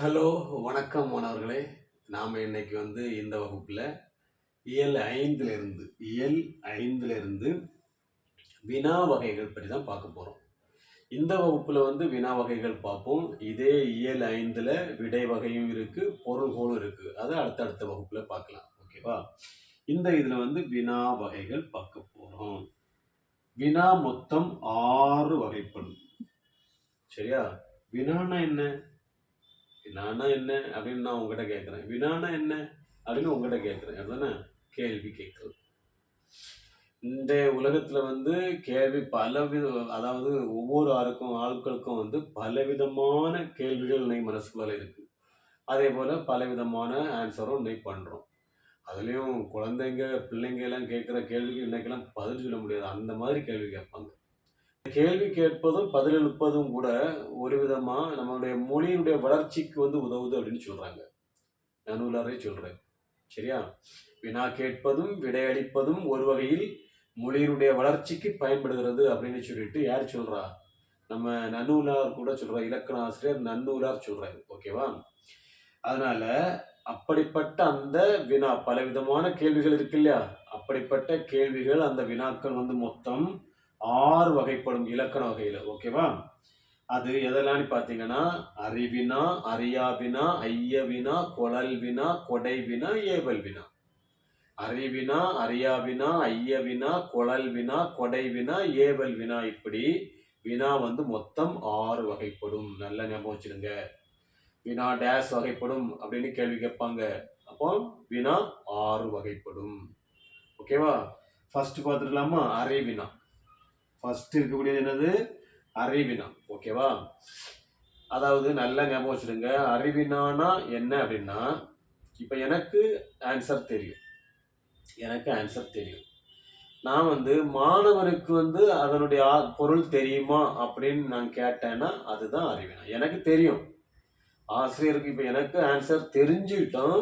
Hello வணக்கம் மாணவர்களே. நாம் இன்னைக்கு வந்து இந்த வகுப்பில் இயல் ஐந்துல இருந்து இயல் ஐந்துலேருந்து வினா வகைகள் பற்றி தான் பார்க்க போகிறோம் இந்த வகுப்பில் வந்து வினா வகைகள் பார்ப்போம். இதே இயல் ஐந்தில் விடை வகையும் இருக்குது பொருள்களும் இருக்குது அதை அடுத்தடுத்த வகுப்பில் பார்க்கலாம். ஓகேவா? இந்த இதில் வந்து வினா வகைகள் பார்க்க போகிறோம் வினா மொத்தம் ஆறு வகைப்படும். சரியா? வினானா என்ன? வினானா என்ன அப்படின்னு நான் உங்ககிட்ட கேட்குறேன் வினானா என்ன அப்படின்னு உங்ககிட்ட கேட்குறேன் அதுதானே கேள்வி கேட்குறது இந்த உலகத்தில் வந்து கேள்வி பல வித அதாவது ஒவ்வொரு ஆளுக்கும் ஆட்களுக்கும் வந்து பலவிதமான கேள்விகள் இன்னைக்கு மனசுக்குள்ள இருக்கு. அதே போல் பலவிதமான ஆன்சரும் இன்னைக்கு பண்ணுறோம் அதுலேயும் குழந்தைங்க பிள்ளைங்க எல்லாம் கேட்குற கேள்விக்கு இன்றைக்கெல்லாம் பதில் சொல்ல முடியாது. அந்த மாதிரி கேள்வி கேட்பாங்க. கேள்வி கேட்பதும் பதிலளிப்பதும் கூட ஒரு விதமாக நம்மளுடைய மொழியினுடைய வளர்ச்சிக்கு வந்து உதவுது அப்படின்னு சொல்றாங்க. நனூலாரே சொல்கிறேன் சரியா? வினா கேட்பதும் விடையளிப்பதும் ஒரு வகையில் மொழியினுடைய வளர்ச்சிக்கு பயன்படுகிறது அப்படின்னு சொல்லிட்டு யார் சொல்றா? நம்ம நன்னூலார் கூட சொல்கிற இலக்கண ஆசிரியர் நன்னூலார் சொல்றாரு. ஓகேவா? அதனால அப்படிப்பட்ட அந்த வினா பலவிதமான கேள்விகள் இருக்கு இல்லையா? அப்படிப்பட்ட கேள்விகள் அந்த வினாக்கள் வந்து மொத்தம் ஆறு வகைப்படும் இலக்கண வகையில் ஓகேவா? அது எதெல்லாம் பார்த்தீங்கன்னா அறிவினா அறியாவினா ஐயவினா கொழல் வினா கொடை வினா ஏவல் வினா அறிவினா அறியாவினா ஐயவினா கொழல் வினா கொடை வினா ஏவல் வினா இப்படி வினா வந்து மொத்தம் ஆறு வகைப்படும். நல்ல ஞாபகம் வச்சிருங்க வினா டேஸ் வகைப்படும் அப்படின்னு கேள்வி கேட்பாங்க. அப்போ வினா ஆறு வகைப்படும். ஓகேவா? ஃபர்ஸ்ட் பார்த்துக்கலாமா? அறிவினா. ஃபர்ஸ்ட் இருக்கக்கூடியது என்னது? அறிவினா ஓகேவா அதாவது நல்லா ஞாபகம் வச்சுடுங்க அறிவினானா என்ன அப்படின்னா இப்போ எனக்கு ஆன்சர் தெரியும். எனக்கு ஆன்சர் தெரியும். நான் வந்து மாணவனுக்கு வந்து அதனுடைய பொருள் தெரியுமா அப்படின்னு நான் கேட்டேன்னா அதுதான் அறிவினா எனக்கு தெரியும். ஆசிரியருக்கு இப்போ எனக்கு ஆன்சர் தெரிஞ்சுக்கிட்டோம்.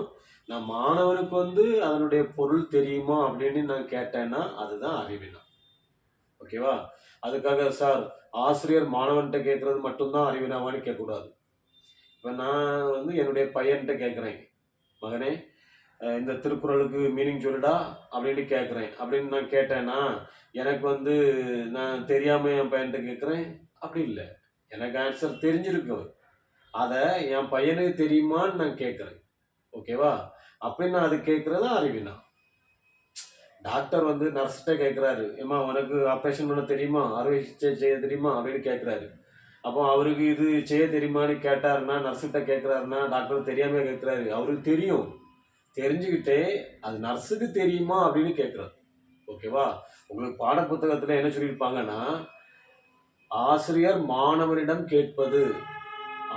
நான் மாணவருக்கு வந்து அதனுடைய பொருள் தெரியுமா அப்படின்னு நான் கேட்டேன்னா அதுதான் அறிவினா ஓகேவா அதுக்காக சார் ஆசிரியர் மாணவன்கிட்ட கேட்கறது மட்டும்தான் அறிவினாவான்னு கேட்கக்கூடாது. இப்போ நான் வந்து என்னுடைய பையன்கிட்ட கேட்குறேன் மகனே இந்த திருக்குறளுக்கு மீனிங் சொல்லுடா அப்படின்னு கேட்குறேன் அப்படின்னு நான் கேட்டேன்னா எனக்கு வந்து நான் தெரியாமல் என் பையன்கிட்ட கேட்குறேன் அப்படி இல்லை. எனக்கு ஆன்சர் தெரிஞ்சிருக்கு அதை என் பையனுக்கு தெரியுமான்னு நான் கேட்குறேன் ஓகேவா அப்படி நான் அது கேட்குறது அறிவினா டாக்டர் வந்து நர்ஸ்கிட்ட கேட்குறாரு ஏம்மா உனக்கு ஆப்ரேஷன் பண்ண தெரியுமா? அறுவை சிகிச்சை செய்ய தெரியுமா? அப்படின்னு கேட்குறாரு அப்போ அவருக்கு இது செய்ய தெரியுமான்னு கேட்டாருன்னா நர்ஸுகிட்ட கேட்குறாருன்னா டாக்டர் தெரியாமல் கேட்குறாரு அவருக்கு தெரியும். தெரிஞ்சுக்கிட்டே அது நர்ஸுக்கு தெரியுமா அப்படின்னு கேட்குறாரு ஓகேவா? உங்களுக்கு பாடப்புத்தகத்தில் என்ன சொல்லியிருப்பாங்கன்னா ஆசிரியர் மாணவரிடம் கேட்பது.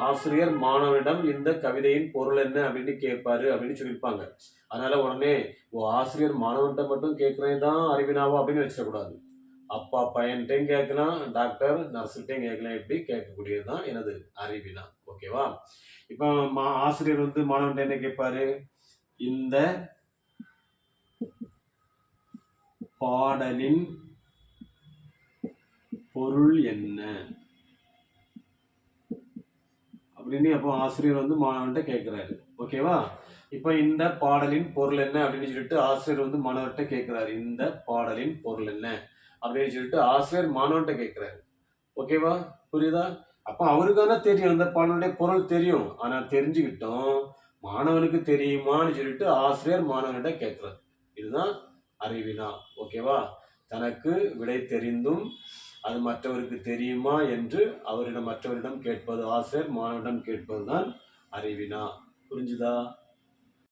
ஆசிரியர் மாணவனிடம் இந்த கவிதையின் பொருள் என்ன அப்படின்னு கேட்பாரு அப்படின்னு சொல்லியிருப்பாங்க. அதனால உடனே ஓ ஆசிரியர் மாணவன்கிட்ட மட்டும் கேட்குறேன் தான் அறிவினாவா? அப்படின்னு வச்சிடக்கூடாது. அப்பா பையன்கிட்டையும் கேட்கலாம் டாக்டர் நர்ஸ்கிட்டையும் கேட்கலாம் இப்படி கேட்கக்கூடியது தான் எனது அறிவினா. ஓகேவா? இப்போ மா ஆசிரியர் வந்து மாணவன்கிட்ட என்ன கேட்பாரு? இந்த பாடலின் பொருள் என்ன? அப்படின்னு அப்போ ஆசிரியர் வந்து மாணவன்கிட்ட கேட்குறாரு ஓகேவா இப்போ இந்த பாடலின் பொருள் என்ன அப்படின்னு சொல்லிட்டு ஆசிரியர் வந்து மாணவர்கிட்ட கேட்குறாரு இந்த பாடலின் பொருள் என்ன அப்படின்னு சொல்லிட்டு ஆசிரியர் மாணவன்கிட்ட கேட்குறாரு ஓகேவா புரியுதா? அப்போ அவருக்கான தெரியும். இந்த பாடலுடைய பொருள் தெரியும். ஆனால் தெரிஞ்சுக்கிட்டோம். மாணவனுக்கு தெரியுமான்னு சொல்லிட்டு ஆசிரியர் மாணவன்கிட்ட கேட்குறாரு இதுதான் அறிவினா. ஓகேவா தனக்கு விடை தெரிந்தும் அது மற்றவருக்கு தெரியுமா என்று அவரிடம் மற்றவரிடம் கேட்பது ஆசிரியர் மாணவரிடம் கேட்பதுதான் அறிவினா. புரிஞ்சுதா?